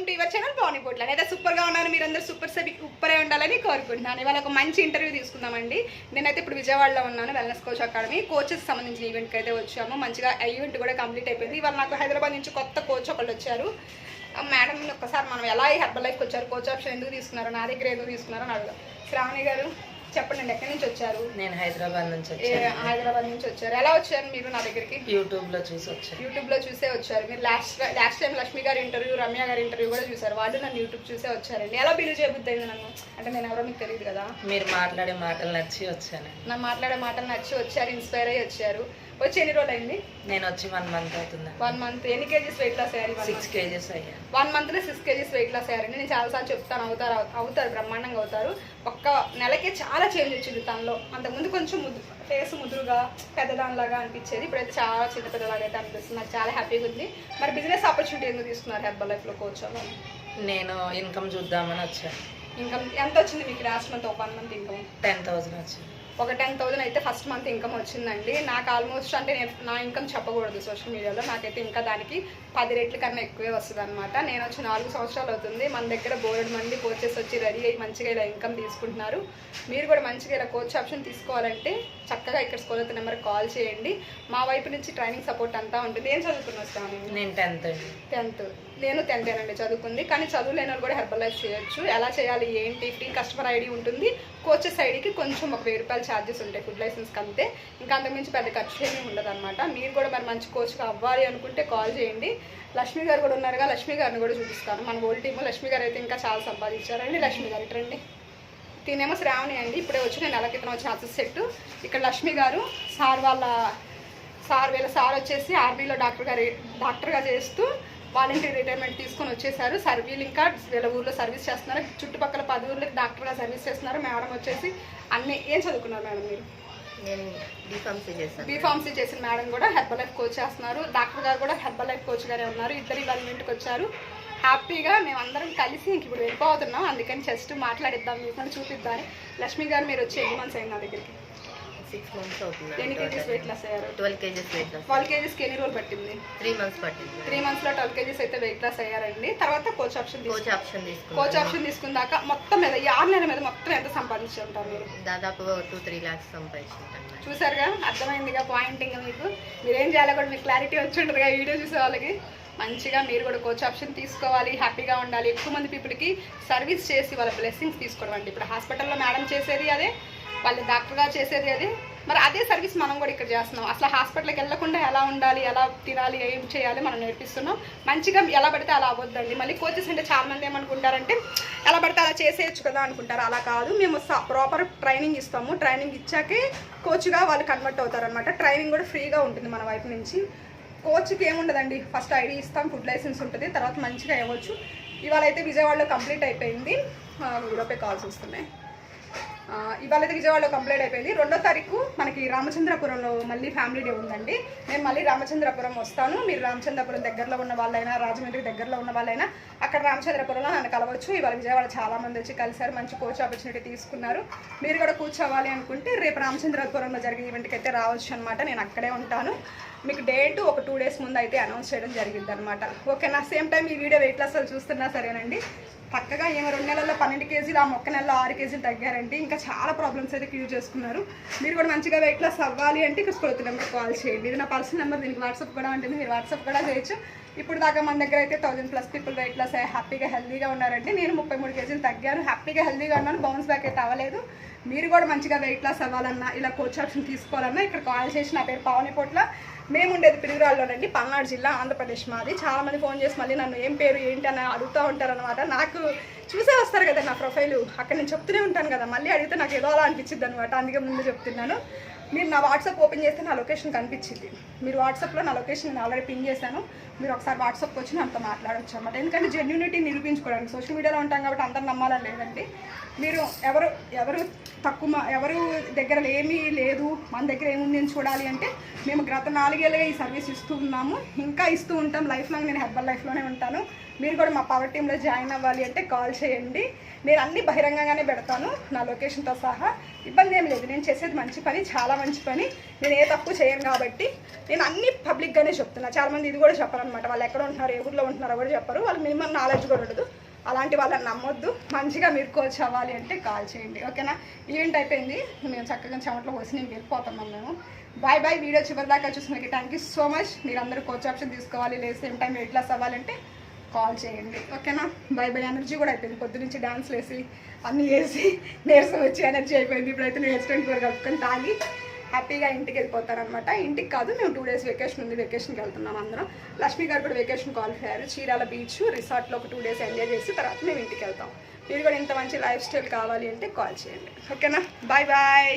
Welcome to your channel Pavani Potla. అయితే సూపర్గా ఉన్నారు మీరందరూ సూపర్ సబి ఉప్పరే ఉండాలని కోరుకుంటున్నాను. ఇవాళ ఒక మంచి ఇంటర్వ్యూ తీసుకుందామండి. నేనైతే ఇప్పుడు విజయవాడలో ఉన్నాను వెల్నెస్ కోచ్ అకాడమీ కోచెస్ సంబంధించిన ఈవెంట్కి అయితే వచ్చాము. మంచిగా ఈవెంట్ కూడా కంప్లీట్ అయిపోయింది. ఇవాళ నాకు హైదరాబాద్ నుంచి కొత్త కోచ్ ఒకళ్ళు వచ్చారు. మేడం ఒక్కసారి మనం ఎలా ఈ హెర్బల్ లైఫ్కి వచ్చారు? కోచ్ ఆప్షన్ ఎందుకు తీసుకున్నారు నా దగ్గర ఎందుకు తీసుకున్నారు అని అడుగుదాం. శ్రావణి గారు. చెప్పండి ఎక్కడి నుంచి వచ్చారు? నేను హైదరాబాద్ నుంచి హైదరాబాద్ నుంచి వచ్చారు. ఎలా వచ్చారు మీరు నా దగ్గరికి? యూట్యూబ్లో చూసి వచ్చాను. యూట్యూబ్లో చూసే వచ్చారు. మీరు లాస్ట్ లాస్ట్ టైం లక్ష్మి గారి ఇంటర్వ్యూ రమ్య గారి ఇంటర్వ్యూ కూడా చూసారు. వాళ్ళు నన్ను యూట్యూబ్ చూసే వచ్చారండి. ఎలా బిలీవ్ చేయబుద్ది నన్ను? అంటే నేను ఎవరో మీకు తెలియదు కదా. మీరు మాట్లాడే మాటలు నచ్చి వచ్చాను నా మాట్లాడే మాటలు నచ్చి వచ్చారు ఇన్స్పైర్ అయ్యి వచ్చారు. వచ్చి ఎన్ని రోజులు అయింది నేను వచ్చి వన్ మంత్ అవుతుంది వన్ మంత్ ఎన్ని కేజీస్ వెయిట్ లాస్ అయ్యారు సిక్స్ కేజెస్ అయ్యాను వన్ మంత్లో సిక్స్ కేజీస్ వెయిట్ లాస్ అయ్యారండి నేను చాలాసార్లు చెప్తాను అవుతారు అవుతారు బ్రహ్మాండంగా అవుతారు. ఒక్క నెలకే చాలా చేంజ్ వచ్చింది తనలో. అంతకుముందు కొంచెం ముద్దు ఫేస్ ముదురుగా పెద్దదానిలాగా అనిపించేది. ఇప్పుడైతే చాలా చిన్న పెద్దలాగా అయితే అనిపిస్తుంది. నాకు చాలా హ్యాపీగా ఉంది. మరి బిజినెస్ ఆపర్చునిటీ ఎందుకు తీసుకున్నారు హెర్బల్ లైఫ్లో కోచ్ అవ్వాలి నేను ఇన్కమ్ చూద్దామని వచ్చాను ఇన్కమ్ ఎంత వచ్చింది మీకు లాస్ట్ మంత్ ఒక one month income ten thousand వచ్చింది. ఒక టెన్ థౌసండ్ అయితే ఫస్ట్ మంత్ ఇన్కమ్ వచ్చిందండి. నాకు ఆల్మోస్ట్ అంటే నేను నా ఇన్కమ్ చెప్పకూడదు సోషల్ మీడియాలో. నాకైతే ఇంకా దానికి పది రెట్ల కన్నా ఎక్కువే వస్తుంది అనమాట నేను వచ్చి నాలుగు సంవత్సరాలు అవుతుంది. మన దగ్గర బోర్డు మంది కోచెస్ వచ్చి రెడీ అయ్యి మంచిగా ఇలా ఇన్కమ్ తీసుకుంటున్నారు. మీరు కూడా మంచిగా ఇలా కోచ్ ఆప్షన్ తీసుకోవాలంటే చక్కగా ఇక్కడ స్కూల్ నెంబర్ కాల్ చేయండి. మా వైపు నుంచి ట్రైనింగ్ సపోర్ట్ అంతా ఉంటుంది. ఏం చదువుకుని వస్తాను నేను టెన్త్ టెన్త్. నేను టెన్త్ అండి చదువుకుంది. కానీ చదువు లేని వాళ్ళు కూడా హెర్బల్ లైఫ్ చేయొచ్చు. ఎలా చేయాలి ఏంటి? ఫ్రీ కస్టమర్ ఐడి ఉంటుంది. కోచెస్ ఐడికి కొంచెం ఒక వెయ్యి రూపాయలు ఛార్జెస్ ఉంటాయి ఫుడ్ లైసెన్స్కి అంతే ఇంకా అంతకుమించి పెద్ద ఖర్చు ఏమీ ఉండదు అనమాట మీరు కూడా మరి మంచి కోచ్గా అవ్వాలి అనుకుంటే కాల్ చేయండి. లక్ష్మి గారు కూడా ఉన్నారుగా లక్ష్మి గారిని కూడా చూపిస్తాను. మన ఓల్డ్ టీమ్ లక్ష్మి గారు అయితే ఇంకా చాలా సంపాదించారండి. లక్ష్మి గారు ఇట్రండి తినేమో శ్రావణి అండి. ఇప్పుడే వచ్చి నేను నెల క్రితం వచ్చిన అసెస్ సెట్. ఇక్కడ లక్ష్మి గారు సార్ వాళ్ళ సార్ వీళ్ళ సార్ వచ్చేసి ఆర్మీలో డాక్టర్ గారు డాక్టర్గా చేస్తూ వాలంటీర్ రిటైర్మెంట్ తీసుకొని వచ్చేసారు. సర్ వీళ్ళు ఇంకా వీళ్ళ ఊర్లో సర్వీస్ చేస్తున్నారు. చుట్టుపక్కల పది ఊర్లకి డాక్టర్గా సర్వీస్ చేస్తున్నారు. మేడం వచ్చేసి అన్ని ఏం చదువుకున్నారు మేడం మీరు? నేను బీఫార్మసీ చేశాను. బీఫార్మసీ చేసిన మేడం కూడా హెర్బల్ లైఫ్ కోచ్ చేస్తున్నారు. డాక్టర్ గారు కూడా హెర్బల్ లైఫ్ కోచ్ గారే ఉన్నారు. ఇద్దరు ఇవాళ ఇంటికి వచ్చారు. హ్యాపీగా మేము అందరం కలిసి ఇంక ఇప్పుడు వెళ్ళిపోతున్నాం. అందుకని జస్ట్ మాట్లాడిద్దాం. మీకు చూపిద్దాం లక్ష్మి గారు మీరు వచ్చి ఎన్ని మంత్స్ అయింది నా దగ్గరికి? సిక్స్ మంత్స్ అవుతుంది ఎన్ని కేజీస్ వెయిట్ లాస్ అయ్యారు? Twelve KGs weight loss twelve కేజీస్కి ఎన్ని రోజులు పట్టింది? త్రీ మంత్స్ పట్టింది. త్రీ మంత్స్లో ట్వెల్వ్ కేజీస్ అయితే వెయిట్ లాస్ అయ్యారండి. తర్వాత coach option coach option coach తీసుకున్నాను ఆప్షన్ తీసుకున్నాక మొత్తం మీద ఈ ఆరు నెలల మీద మొత్తం ఎంత సంపాదించి ఉంటారు మీరు? దాదాపు టూ త్రీ ల్యాక్స్ సంపాదించుకుంటాను చూసారుగా? అర్థమైందిగా పాయింట్ ఇంకా మీకు? మీరేం చేయాలో కూడా మీకు క్లారిటీ వచ్చి ఉంటుందిగా ఈ వీడియో చూసే వాళ్ళకి. మంచిగా మీరు కూడా కోచ్ ఆప్షన్ తీసుకోవాలి హ్యాపీగా ఉండాలి. ఎక్కువ మంది పీపుల్కి సర్వీస్ చేసి వాళ్ళ బ్లెస్సింగ్స్ తీసుకోవడం అండి. ఇప్పుడు హాస్పిటల్లో మేడం చేసేది అదే. వాళ్ళు డాక్టర్గా చేసేది అది. మరి అదే సర్వీస్ మనం కూడా ఇక్కడ చేస్తున్నాం. అసలు హాస్పిటల్కి వెళ్ళకుండా ఎలా ఉండాలి ఎలా తినాలి ఏం చేయాలి మనం నేర్పిస్తున్నాం. మంచిగా ఎలా పడితే అలా అవ్వద్దండి. మళ్ళీ కోచెస్ అంటే చాలా మంది ఏమనుకుంటారంటే ఎలా పడితే అలా చేసేయచ్చు కదా అనుకుంటారు. అలా కాదు. మేము ప్రాపర్ ట్రైనింగ్ ఇస్తాము. ట్రైనింగ్ ఇచ్చాకే కోచ్గా వాళ్ళు కన్వర్ట్ అవుతారనమాట ట్రైనింగ్ కూడా ఫ్రీగా ఉంటుంది మన వైపు నుంచి. కోచ్కి ఏముండదండి. ఫస్ట్ ఐడి ఇస్తాం ఫుడ్ లైసెన్స్ ఉంటుంది. తర్వాత మంచిగా ఇవ్వచ్చు ఇవాళ అయితే విజయవాడలో కంప్లీట్ అయిపోయింది. వీడియోపై కాల్స్ వస్తున్నాయి. ఆ, ఇవాళ విజయవాడలో కంప్లీట్ అయిపోయింది. రెండో తారీఖు మనకి రామచంద్రపురంలో మళ్ళీ ఫ్యామిలీ డే ఉందండి. నేను మళ్ళీ రామచంద్రపురం వస్తాను. మీరు రామచంద్రపురం దగ్గరలో ఉన్న వాళ్ళైనా రాజమండ్రి దగ్గరలో ఉన్న వాళ్ళైనా అక్కడ రామచంద్రపురంలో నన్ను కలవచ్చు. ఇవాళ విజయవాడ చాలామంది వచ్చి కలిసారు మంచి కోచ్ ఆపర్చునిటీ తీసుకున్నారు. మీరు కూడా కూర్చోవాలి అనుకుంటే రేపు రామచంద్రపురంలో జరిగే ఈవెంట్కి అయితే రావచ్చు అనమాట నేను అక్కడే ఉంటాను. మీకు డేట్ ఒక టూ డేస్ ముందు అయితే అనౌన్స్ చేయడం జరిగింది అనమాట ఓకేనా సేమ్ టైం ఈ వీడియో వెయిట్ లాస్ చూస్తున్నా సరేనండి. పక్కగా ఏమో రెండు నెలల్లో పన్నెండు కేజీలు ఆ మొక్క నెలలో ఆరు కేజీలు తగ్గారండి ఇంకా చాలా ప్రాబ్లమ్స్ అయితే క్యూర్ చేసుకున్నారు. మీరు కూడా మంచిగా వెయిట్ లాస్ అవ్వాలి అంటే ఇక్కడ స్కూల్ నెంబర్ కాల్ చేయండి. ఇది నా పర్సనల్ నెంబర్ దీనికి వాట్సాప్ కూడా ఉంటుంది. మీరు వాట్సాప్ కూడా చేయొచ్చు. ఇప్పుడు దాకా మన దగ్గర అయితే thousand plus people weight loss అయ్యి హ్యాపీగా హెల్దీగా ఉన్నారండి నేను ముప్పై మూడు కేజీలు తగ్గాను. హ్యాపీగా హెల్దీగా ఉన్నాను. బౌన్స్ బ్యాక్ అయితే అవ్వలేదు. మీరు కూడా మంచిగా వెయిట్ లాస్ అవ్వాలన్నా ఇలా కోచ్ ఆప్షన్ తీసుకోవాలన్నా ఇక్కడ కాల్ చేసి నా పేరు పావని పొట్ల. మేము ఉండేది పిడుగురాళ్ళలోనండి పల్నాడు జిల్లా ఆంధ్రప్రదేశ్ మాది. చాలామంది ఫోన్ చేసి మళ్ళీ నన్ను ఏం పేరు ఏంటి అని అడుగుతూ ఉంటారనమాట నాకు చూసే వస్తారు కదా నా ప్రొఫైల్ అక్కడ నేను చెప్తూనే ఉంటాను కదా. మళ్ళీ అడిగితే నాకు ఏదో అలా అనిపించింది అనమాట అందుకే ముందు చెప్తున్నాను. మీరు నా వాట్సాప్ ఓపెన్ చేస్తే నా లొకేషన్ కనిపించింది. మీరు వాట్సాప్లో నా లొకేషన్ నేను ఆల్రెడీ పిన్ చేశాను. మీరు ఒకసారి వాట్సాప్కి వచ్చి నాతో మాట్లాడవచ్చు అన్నమాట. ఎందుకంటే జెన్యూనిటీ నిరూపించుకోవడానికి సోషల్ మీడియాలో ఉంటాం కాబట్టి అందరు నమ్మాలని లేదండి. మీరు ఎవరు ఎవరు తక్కువ మా- ఎవరు దగ్గర ఏమీ లేదు. మన దగ్గర ఏముంది అని చూడాలి అంటే మేము గత నాలుగేళ్ళుగా ఈ సర్వీస్ ఇస్తూ ఉన్నాము. ఇంకా ఇస్తూ ఉంటాం. లైఫ్ లాంగ్ నేను హెర్బల్ లైఫ్లోనే ఉంటాను. మీరు కూడా మా పవర్ టీంలో జాయిన్ అవ్వాలి అంటే కాల్ చేయండి. నేను అన్ని బహిరంగంగానే పెడతాను నా లొకేషన్తో సహా. ఇబ్బంది ఏం లేదు. నేను చేసేది మంచి పని. చాలా మంచి పని. నేను ఏ తప్పు చేయను కాబట్టి నేను అన్ని పబ్లిక్గానే చెప్తున్నా. చాలామంది ఇది కూడా చెప్పారనమాట వాళ్ళు ఎక్కడ ఉంటున్నారు ఏ ఊర్లో ఉంటున్నారో కూడా చెప్పరు. వాళ్ళు మినిమం నాలెడ్జ్ కూడా ఉండదు. అలాంటి వాళ్ళని నమ్మొద్దు. మంచిగా మీరు కోచ్ అవ్వాలి అంటే కాల్ చేయండి. ఓకేనా? ఈవెంట్ అయిపోయింది. మేము చక్కగా చెమట్లో పోసి నేను వెళ్ళిపోతున్నాం మేము. బాయ్ బాయ్ వీడియో చివరి దాకా చూసినకి థ్యాంక్ యూ సో మచ్ మీరు అందరూ కోచ్ ఆప్షన్ తీసుకోవాలి లేదు సేమ్ టైం వెయిట్ లాస్ అవ్వాలంటే కాల్ చేయండి. ఓకేనా? బై బై ఎనర్జీ కూడా అయిపోయింది. పొద్దు నుంచి డాన్స్లు వేసి అన్నీ వేసి నీరసం వచ్చి ఎనర్జీ అయిపోయింది. ఇప్పుడైతే నేను రెస్టారెంట్ కూడా కలుపుకొని తాగి హ్యాపీగా ఇంటికి వెళ్ళిపోతారనమాట. ఇంటికి కాదు మేము టూ డేస్ వెకేషన్ ఉంది. వెకేషన్కి వెళ్తున్నాం అందరం. లక్ష్మి గారు కూడా వెకేషన్ కాల్ అయ్యారు చీరాల బీచ్ రిసార్ట్లో ఒక టూ డేస్ ఎంజాయ్ చేసి తర్వాత మేము ఇంటికి వెళ్తాం. మీరు కూడా ఇంత మంచి లైఫ్ స్టైల్ కావాలి అంటే కాల్ చేయండి. ఓకేనా బాయ్ బాయ్